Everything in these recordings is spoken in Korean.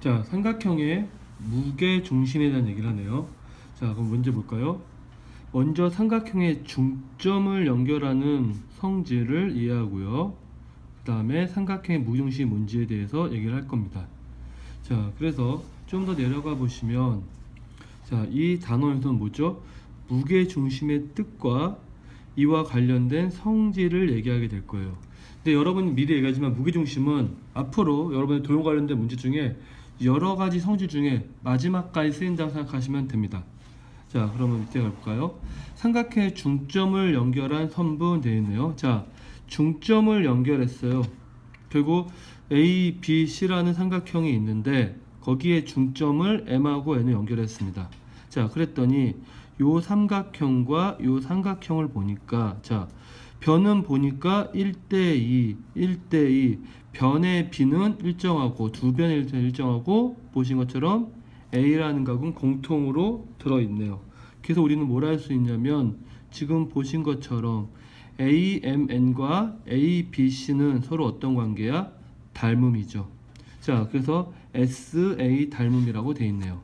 자, 삼각형의 무게 중심에 대한 얘기를 하네요. 자, 그럼 문제 볼까요? 먼저 삼각형의 중점을 연결하는 성질을 이해하고요. 그 다음에 삼각형의 무중심이 뭔지에 대해서 얘기를 할 겁니다. 자, 그래서 좀 더 내려가 보시면, 자, 이 단어에서는 뭐죠? 무게 중심의 뜻과 이와 관련된 성질을 얘기하게 될 거예요. 근데 여러분이 미리 얘기하지만 무게 중심은 앞으로 여러분의 도용 관련된 문제 중에 여러 가지 성질 중에 마지막까지 쓰인다고 생각하시면 됩니다. 자, 그러면 이때 가볼까요? 삼각형의 중점을 연결한 선분 되어 있네요. 자, 중점을 연결했어요. 결국 A, B, C라는 삼각형이 있는데 거기에 중점을 M하고 N을 연결했습니다. 자, 그랬더니 요 삼각형과 요 삼각형을 보니까 자, 변은 보니까 1대2, 1대2, 변의 B는 일정하고 두 변의 일정하고 보신 것처럼 A라는 값은 공통으로 들어있네요. 그래서 우리는 뭘 할 수 있냐면 지금 보신 것처럼 AMN과 ABC는 서로 어떤 관계야? 닮음이죠. 자, 그래서 SA 닮음이라고 돼 있네요.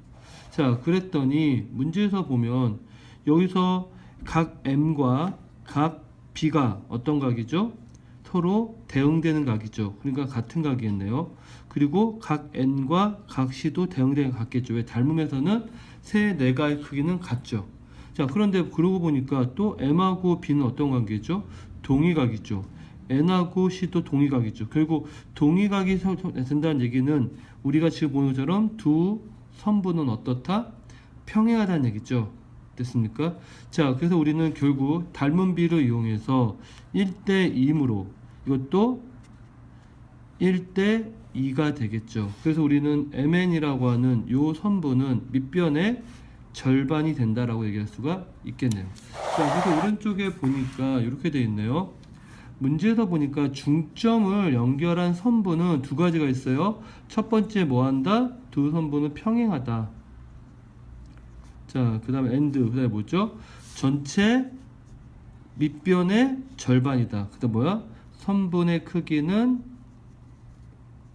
자, 그랬더니 문제에서 보면 여기서 각 M과 각 B가 어떤 각이죠? 서로 대응되는 각이죠. 그러니까 같은 각이겠네요. 그리고 각 N과 각 C도 대응되는 각 같겠죠. 왜 닮음에서는 세 내가의 크기는 같죠. 자, 그런데 그러고 보니까 또 M하고 B는 어떤 관계죠? 동의각이죠. N하고 C도 동의각이죠. 결국 동의각이 된다는 얘기는 우리가 지금 보는 것처럼 두 선분은 어떻다? 평행하다는 얘기죠. 됐습니까? 자, 그래서 우리는 결국 닮은 비를 이용해서 1대 2이므로 이것도 1대 2가 되겠죠. 그래서 우리는 MN이라고 하는 요 선분은 밑변의 절반이 된다라고 얘기할 수가 있겠네요. 자, 그래서 오른쪽에 보니까 이렇게 돼 있네요. 문제에서 보니까 중점을 연결한 선분은 두 가지가 있어요. 첫 번째 뭐 한다? 두 선분은 평행하다. 자, 그 다음에 엔드, 그 다음에 뭐죠? 전체 밑변의 절반이다. 그 다음 뭐야? 선분의 크기는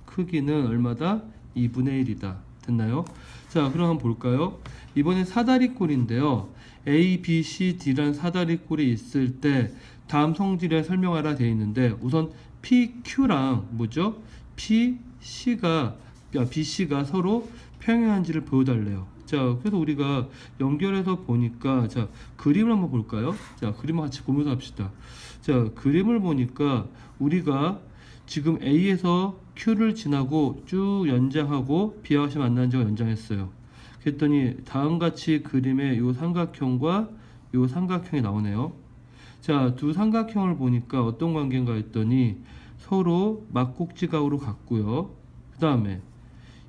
크기는 얼마다? 2분의 1이다. 됐나요? 자, 그럼 한번 볼까요? 이번엔 사다리꼴인데요. A, B, C, D라는 사다리꼴이 있을 때 다음 성질에 설명하라 되어 있는데 우선 P, Q랑 뭐죠? P, C가 야, B, C가 서로 평행한지를 보여달래요. 자, 그래서 우리가 연결해서 보니까 자 그림을 한번 볼까요? 자, 그림을 같이 보면서 합시다. 자, 그림을 보니까 우리가 지금 A에서 Q를 지나고 쭉 연장하고 B와 C 만나는 적을 연장했어요. 그랬더니 다음 같이 그림에 요 삼각형과 요 삼각형이 나오네요. 자, 두 삼각형을 보니까 어떤 관계인가 했더니 서로 막꼭지각으로 같고요. 그 다음에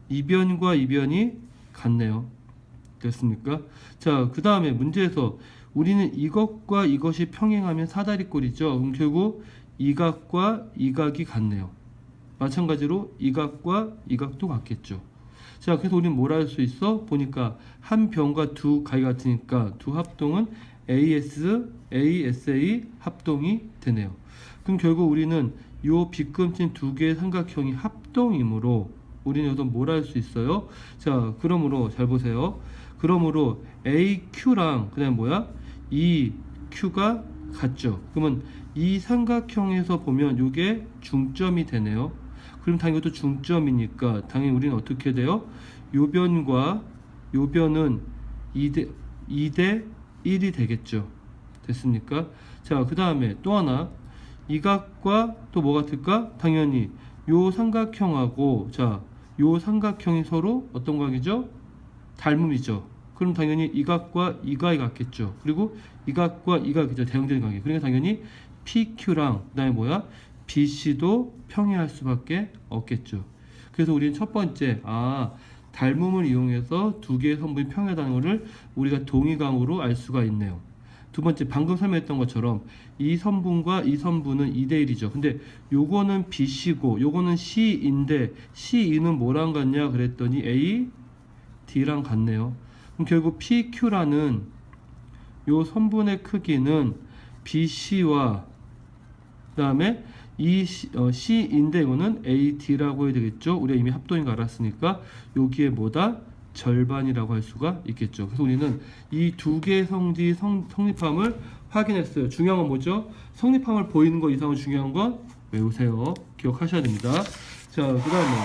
이변과 이변이 같네요. 됐습니까? 자, 그 다음에 문제에서 우리는 이것과 이것이 평행하면 사다리꼴이죠. 그럼 결국 이 각과 이 각이 같네요. 마찬가지로 이 각과 이 각도 같겠죠. 자, 그래서 우리는 뭘 할 수 있어? 보니까 한 변과 두 각이 같으니까 두 합동은 AS, ASA 합동이 되네요. 그럼 결국 우리는 요 빗금친 두 개의 삼각형이 합동이므로 우리는 여기서 뭘 할 수 있어요? 자, 그러므로 잘 보세요. 그러므로 AQ랑 그다음 뭐야? EQ가 같죠. 그러면 이 삼각형에서 보면 이게 중점이 되네요. 그럼 당연히 이것도 중점이니까 당연히 우리는 어떻게 돼요? 요 변과 요 변은 2대 2대 1이 되겠죠. 됐습니까? 자, 그 다음에 또 하나 이 각과 또 뭐 같을까? 당연히 요 삼각형하고 자, 요 삼각형이 서로 어떤 관계죠? 닮음이죠. 그럼 당연히 이 각과 이 각이 같겠죠. 그리고 이 각과 이 각이죠. 대응되는 관계. 그러니까 당연히 PQ랑 그다음에 뭐야? BC도 평행할 수밖에 없겠죠. 그래서 우리는 첫 번째 아 닮음을 이용해서 두 개의 선분이 평행하다는 것을 우리가 동의강으로 알 수가 있네요. 두 번째 방금 설명했던 것처럼 이 선분과 이 선분은 2대 1이죠. 근데 요거는 BC고 요거는 C인데 C2는 뭐랑 같냐 그랬더니 A, D랑 같네요. 그럼 결국 PQ라는 요 선분의 크기는 BC와 그 다음에 이 C, 어, C인데 이거는 AD라고 해야 되겠죠. 우리가 이미 합동인 거 알았으니까 여기에 뭐다? 절반이라고 할 수가 있겠죠. 그래서 우리는 이 두 개의 성질이 성, 성립함을 확인했어요. 중요한 건 뭐죠? 성립함을 보이는 거 이상은 중요한 건 외우세요. 기억하셔야 됩니다. 자, 그 다음에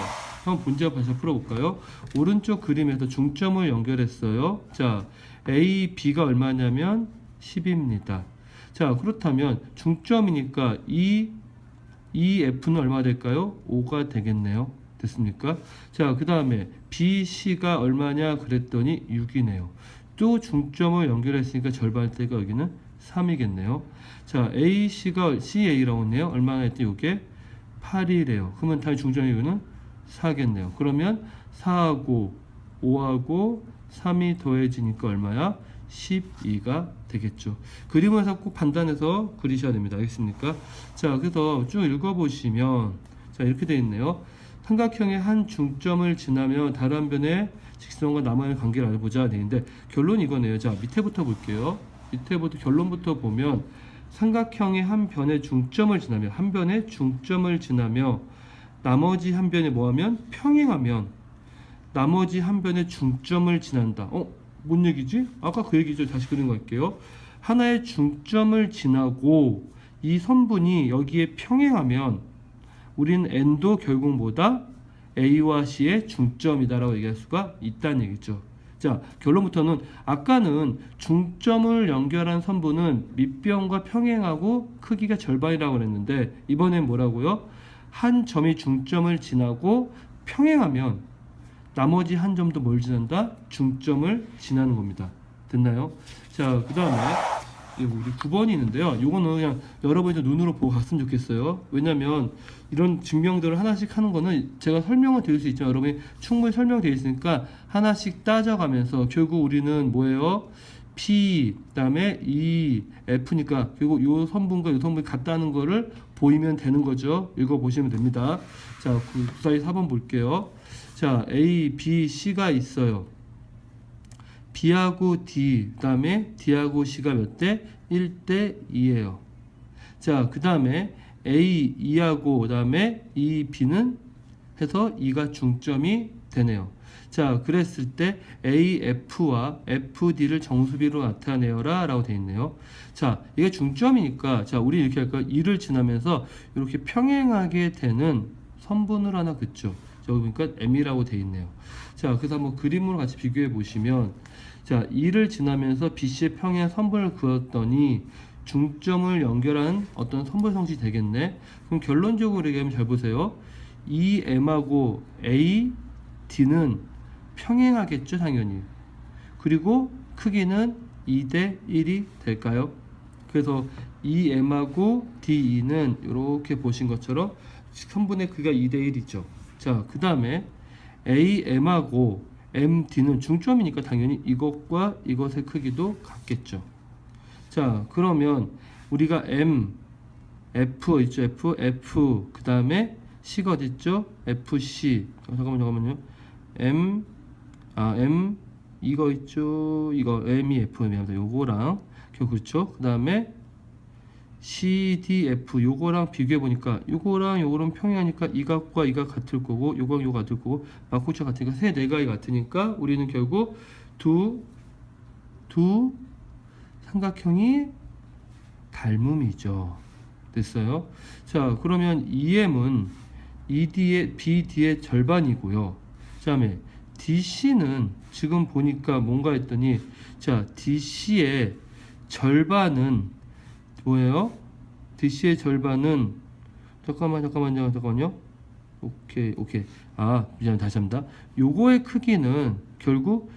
한번 문제 다시 풀어볼까요? 오른쪽 그림에서 중점을 연결했어요. 자, A, B가 얼마냐면 10입니다. 자, 그렇다면 중점이니까 이, 이 F는 얼마 될까요? 5가 되겠네요. 됐습니까? 자, 그 다음에 BC가 얼마냐 그랬더니 6이네요. 또 중점을 연결했으니까 절반대가 여기는 3이겠네요. 자, AC가 CA라고 했네요. 얼마나 했더니 이게 8이래요. 그러면 당연히 중점 이유는 4겠네요. 그러면 4하고 5하고 3이 더해지니까 얼마야? 12가 되겠죠. 그림에서 꼭 판단해서 그리셔야 됩니다. 알겠습니까? 자, 그래서 쭉 읽어보시면 자 이렇게 돼 있네요. 삼각형의 한 중점을 지나며 다른 한 변의 직선과 남아의 관계를 알아보자 되는데 결론 이거네요. 자 밑에부터 볼게요. 밑에부터 결론부터 보면 삼각형의 한 변의 중점을 지나며 한 변의 중점을 지나며 나머지 한 변에 뭐하면 평행하면 나머지 한 변의 중점을 지난다. 어? 뭔 얘기지? 아까 그 얘기죠. 다시 그린 거 할게요. 하나의 중점을 지나고 이 선분이 여기에 평행하면 우리는 n도 결국 뭐다? a와 c의 중점이다라고 얘기할 수가 있다는 얘기죠. 자, 결론부터는 아까는 중점을 연결한 선분은 밑변과 평행하고 크기가 절반이라고 그랬는데 이번엔 뭐라고요? 한 점이 중점을 지나고 평행하면 나머지 한 점도 뭘 지난다? 중점을 지나는 겁니다. 됐나요? 자, 그 다음에 우리 9번이 있는데요. 요거는 그냥 여러분이 눈으로 보고 갔으면 좋겠어요. 왜냐면 이런 증명들을 하나씩 하는 거는 제가 설명은 드릴 수 있지만 여러분이 충분히 설명되어 있으니까 하나씩 따져가면서 결국 우리는 뭐예요? P 그다음에 E F니까 결국 요 선분과 요 선분이 같다는 거를 보이면 되는 거죠. 읽어 보시면 됩니다. 자, 그 사이 4번 볼게요. 자, A, B, C가 있어요. B하고 D, 그 다음에 D하고 C가 몇 대? 1대 2예요. 자, 그 다음에 A, E하고 그 다음에 E, B는 해서 2가 중점이 되네요. 자, 그랬을 때 AF와 FD를 정수비로 나타내어라 라고 되어 있네요. 자, 이게 중점이니까, 자, 우리 이렇게 할까? 2를 지나면서 이렇게 평행하게 되는 선분을 하나 긋죠. 여기 보니까 M이라고 되어 있네요. 자, 그래서 한번 그림으로 같이 비교해 보시면, 자, 2를 지나면서 BC의 평행 선분을 그었더니 중점을 연결한 어떤 선분 성질이 되겠네. 그럼 결론적으로 얘기하면 잘 보세요. EM하고 AD는 평행하겠죠, 당연히. 그리고 크기는 2대 1이 될까요? 그래서 EM하고 DE는 이렇게 보신 것처럼 선분의 크기가 2대 1이죠. 자, 그 다음에 AM하고 MD는 중점이니까 당연히 이것과 이것의 크기도 같겠죠. 자, 그러면 우리가 M, F 있죠, F, F, 그 다음에 C가 어디 있죠? FC. 어, 잠깐만, 잠깐만요. M, 아, M, 이거 있죠? 이거 M이 F입니다. 요거랑, 그렇죠? 그 다음에 CDF 요거랑 비교해 보니까 요거랑 요거랑 평행하니까 이 값과 이값 같을 거고 요거랑 요거 같을 거고 맞고차 같으니까 세 내각이 같으니까 우리는 결국 두 두 삼각형이 닮음이죠. 됐어요? 자, 그러면 EM은 ED의 BD의 절반이고요. 그다음에 DC는 지금 보니까 뭔가 했더니 자, DC의 절반은 뭐예요? DC의 절반은 잠깐만 잠깐만요 잠깐만요 오케이 오케이 아 미안 다시 합니다 요거의 크기는 결국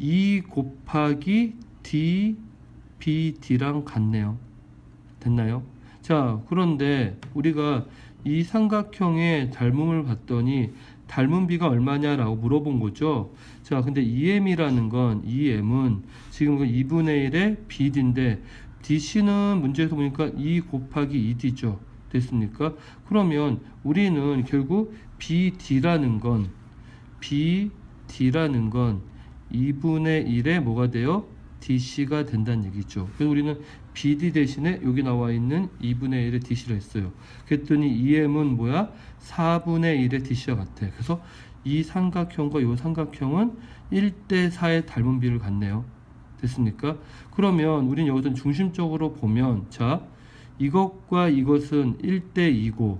2 곱하기 D BD랑 같네요 됐나요? 자 그런데 우리가 이 삼각형의 닮음을 봤더니 닮은 비가 얼마냐라고 물어본 거죠. 자, 근데 EM이라는 건 EM은 지금 그 2분의 1의 BD인데 DC는 문제에서 보니까 2 곱하기 2D죠. 됐습니까? 그러면 우리는 결국 BD라는 건 BD라는 건 2분의 1에 뭐가 돼요? DC가 된다는 얘기죠. 그래서 우리는 BD 대신에 여기 나와 있는 2분의 1의 DC를 했어요. 그랬더니 EM은 뭐야? 4분의 1의 DC와 같아. 그래서 이 삼각형과 이 삼각형은 1대 4의 닮은 비를 갖네요. 됐습니까? 그러면 우리는 여기서 중심적으로 보면 자 이것과 이것은 1대 2고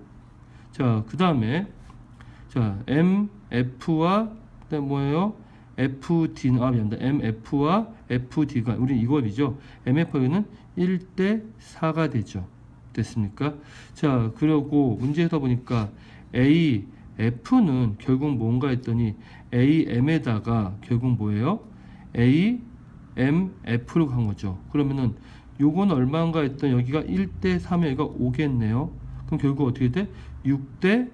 자그 다음에 자 M F와 뭐예요? FD 아 미안합니다. MF와 FD가 우리 이거이죠. MF는 1대 4가 되죠. 됐습니까? 자 그리고 문제에서 보니까 A F는 결국 뭔가 했더니 AM에다가 결국 뭐예요? A M F로 간 거죠. 그러면은 요건 얼마인가 했더니 여기가 1대 3에 여기가 5겠네요. 그럼 결국 어떻게 돼? 6대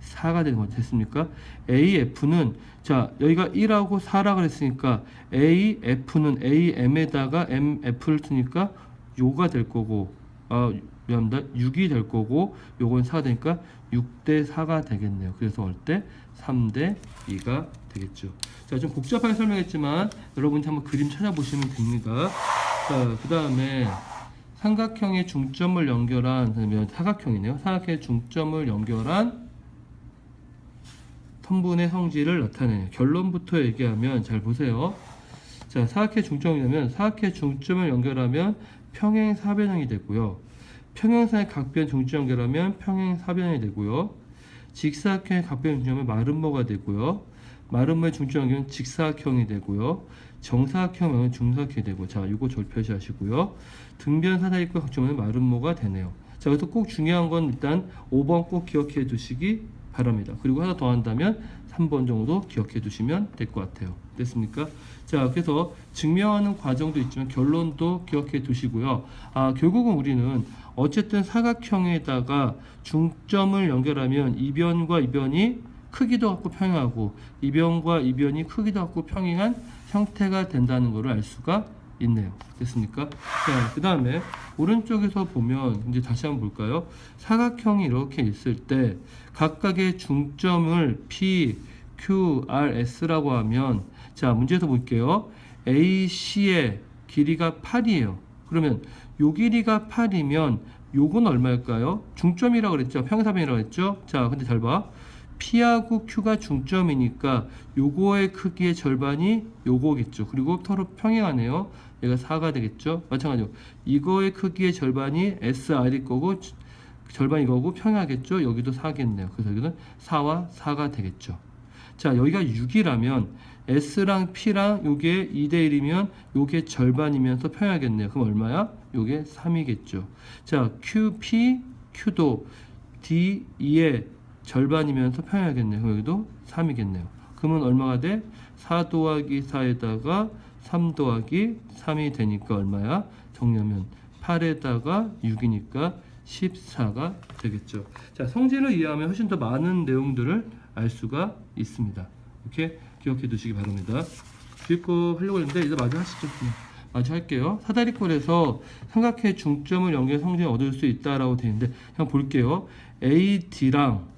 4가 되는 거죠. 됐습니까? AF는 자 여기가 1하고 4라 그랬으니까 AF는 AM에다가 MF를 쓰니까 요가 될 거고 아 미안합니다. 6이 될 거고 요건 4가 되니까 6대 4가 되겠네요. 그래서 올 때 3대 2가 되겠죠. 자, 좀 복잡하게 설명했지만 여러분이 한번 그림 찾아보시면 됩니다. 자, 그 다음에 삼각형의 중점을 연결한 그러면 사각형이네요. 사각형의 중점을 연결한 선분의 성질을 나타내요. 결론부터 얘기하면 잘 보세요. 자, 사각의 중점이냐면 사각의 중점을 연결하면 평행 사변형이 되고요. 평행사의 각변 중점 연결하면 평행 사변형이 되고요. 직사각형의 각변 중점은 마름모가 되고요. 마름모의 중점 연결은 직사각형이 되고요. 정사각형은 중사각형이 되고 자, 이거 절 표시하시고요. 등변 사다리꼴 각점은 마름모가 되네요. 자, 그래서 꼭 중요한 건 일단 5번 꼭 기억해 두시기 바랍니다. 그리고 하나 더 한다면 3번 정도 기억해 두시면 될 것 같아요. 됐습니까? 자, 그래서 증명하는 과정도 있지만 결론도 기억해 두시고요. 아, 결국은 우리는 어쨌든 사각형에다가 중점을 연결하면 이변과 이변이 크기도 같고 평행하고 이변과 이변이 크기도 같고 평행한 형태가 된다는 것을 알 수가 있네요. 됐습니까? 자, 그 다음에 오른쪽에서 보면 이제 다시 한번 볼까요? 사각형이 이렇게 있을 때 각각의 중점을 P, Q, R, S라고 하면 자, 문제에서 볼게요. AC의 길이가 8이에요. 그러면 요 길이가 8이면 요건 얼마일까요? 중점이라고 그랬죠. 평행사변이라고 했죠. 자, 근데 잘 봐. P하고 Q가 중점이니까 요거의 크기의 절반이 요거겠죠. 그리고 서로 평행하네요. 얘가 4가 되겠죠. 마찬가지로 이거의 크기의 절반이 SR일 거고 절반 이거고 평행하겠죠. 여기도 4겠네요. 그래서 여기는 4와 4가 되겠죠. 자, 여기가 6이라면 S랑 P랑 요게 2대 1이면 요게 절반이면서 평행하겠네요. 그럼 얼마야? 요게 3이겠죠. 자, QP, Q도 D, 2의 절반이면서 평행하겠네요. 여기도 3이겠네요. 그러면 얼마가 돼? 4 더하기 4에다가 3 더하기 3이 되니까 얼마야? 정리하면 8에다가 6이니까 14가 되겠죠. 자, 성질을 이해하면 훨씬 더 많은 내용들을 알 수가 있습니다. 이렇게 기억해 두시기 바랍니다. 주입법 하려고 했는데 이제 마저 하시죠. 그냥. 마저 할게요. 사다리꼴에서 삼각형의 중점을 연결 성질을 얻을 수 있다라고 되어 있는데 그냥 볼게요. AD랑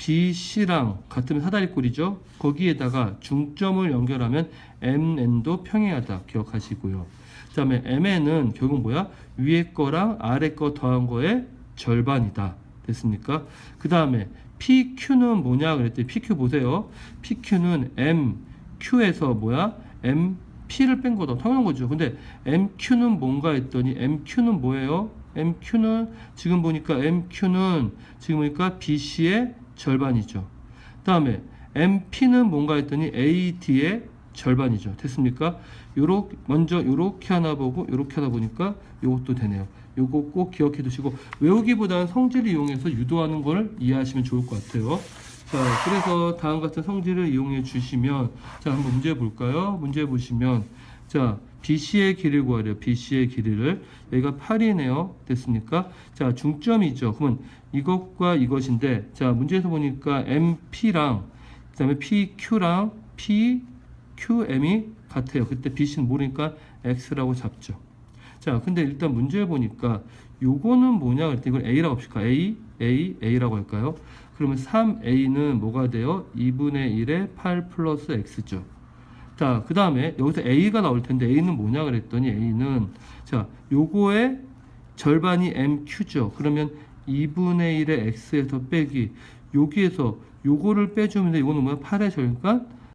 BC랑 같으면 사다리꼴이죠. 거기에다가 중점을 연결하면 MN도 평행하다 기억하시고요. 그 다음에 MN은 결국 뭐야? 위에 거랑 아래 거 더한 거의 절반이다. 됐습니까? 그 다음에 PQ는 뭐냐 그랬더니 PQ 보세요. PQ는 MQ에서 뭐야? MP를 뺀 거다. 당연한 거죠. 근데 MQ는 뭔가 했더니 MQ는 뭐예요? MQ는 지금 보니까 MQ는 지금 보니까 BC의 절반이죠. 다음에 MP는 뭔가 했더니 AD의 절반이죠. 됐습니까? 요렇게 먼저 요렇게 하나 보고 요렇게 하나 보니까 요것도 되네요. 요거 꼭 기억해 두시고 외우기보다는 성질을 이용해서 유도하는 걸 이해하시면 좋을 것 같아요. 자, 그래서 다음 같은 성질을 이용해 주시면 자, 한번 문제 볼까요? 문제 보시면 자, BC의 길이를 구하래요. BC의 길이를 여기가 8이네요. 됐습니까? 자, 중점이죠. 그러면 이것과 이것인데 자, 문제에서 보니까 MP랑 그다음에 PQ랑 PQM이 같아요. 그때 BC는 모르니까 X라고 잡죠. 자, 근데 일단 문제 보니까 요거는 뭐냐 그랬더니 이걸 A라고 합시다. A, A, A라고 할까요? 그러면 3A는 뭐가 돼요? 2분의 1에 8 플러스 X죠. 자, 그 다음에 여기서 A가 나올 텐데 A는 뭐냐 그랬더니 A는 자, 요거의 절반이 MQ죠. 그러면 2분의 1의 X에서 빼기 여기에서 요거를 빼주면 돼. 이거는 뭐야? 8의 절반?